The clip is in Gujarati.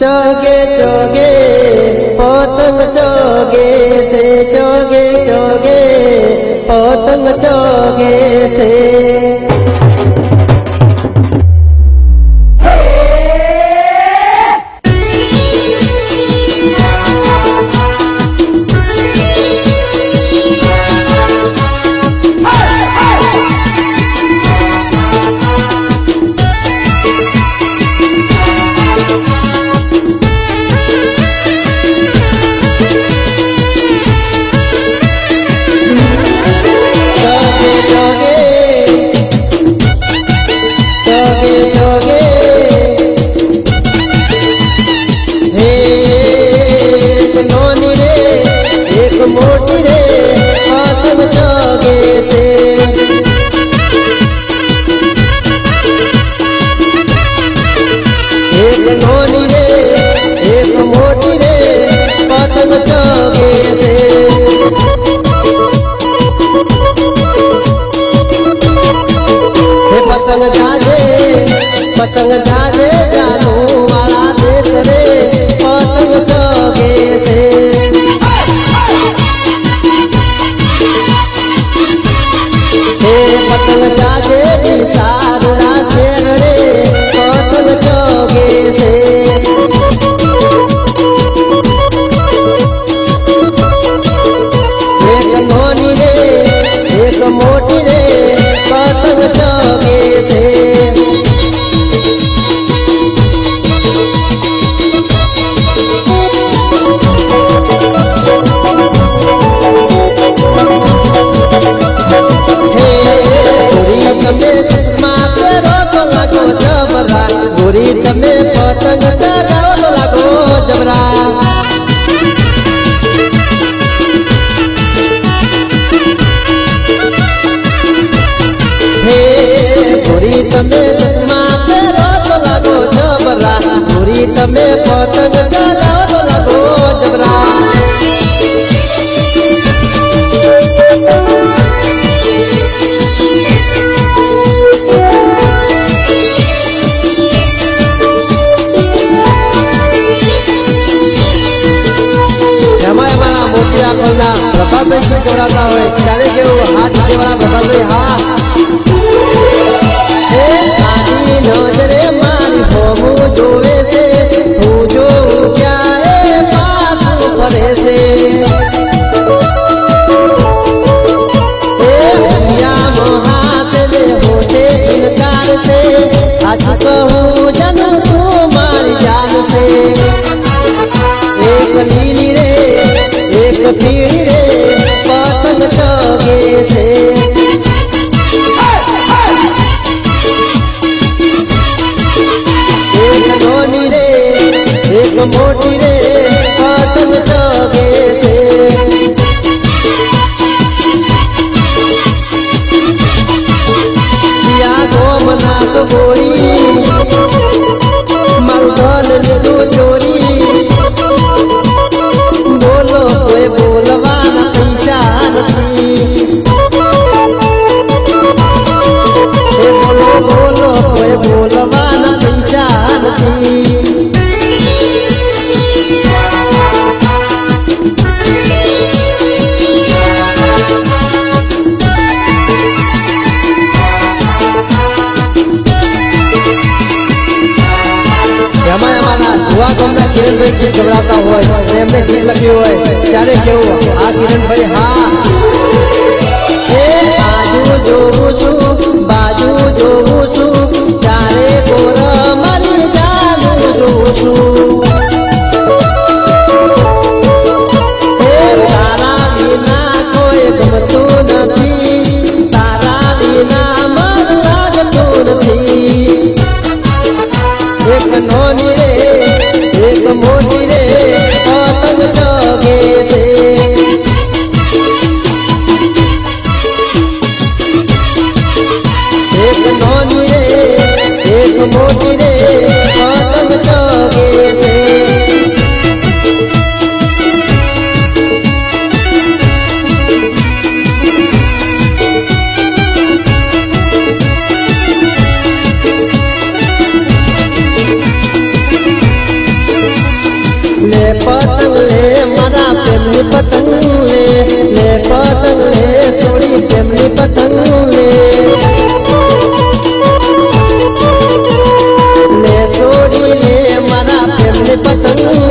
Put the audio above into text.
চোগে চোগে পতক চোগে সে চোগে চোগে। પતંગ ધારે પતંગ ધારે गोरी तमे पतंग चरावल लागो जबरा। हे गोरी तमे चश्मा पे रोत लागो जबरा। गोरी तमे पतंग चरावल પ્રભાતભાઈ ગીત ગવડાવતા હોય ત્યારે કેવું હાથ વાળા પ્રભાતભાઈ હા. que se કિરણભાઈ ગીત ગવડાવતા હોય એમને ગીત લખ્યું હોય, ત્યારે કેવું? આ કિરણભાઈ, હા. બાજુ જોઉં છું, બાજુ જોઉં છું તારે કોર મારી જાગું જોઉં છું. તારા વિના કોઈ ગમતું નથી, તારા વિના મન નથી. એક નોની રે মোটি রে le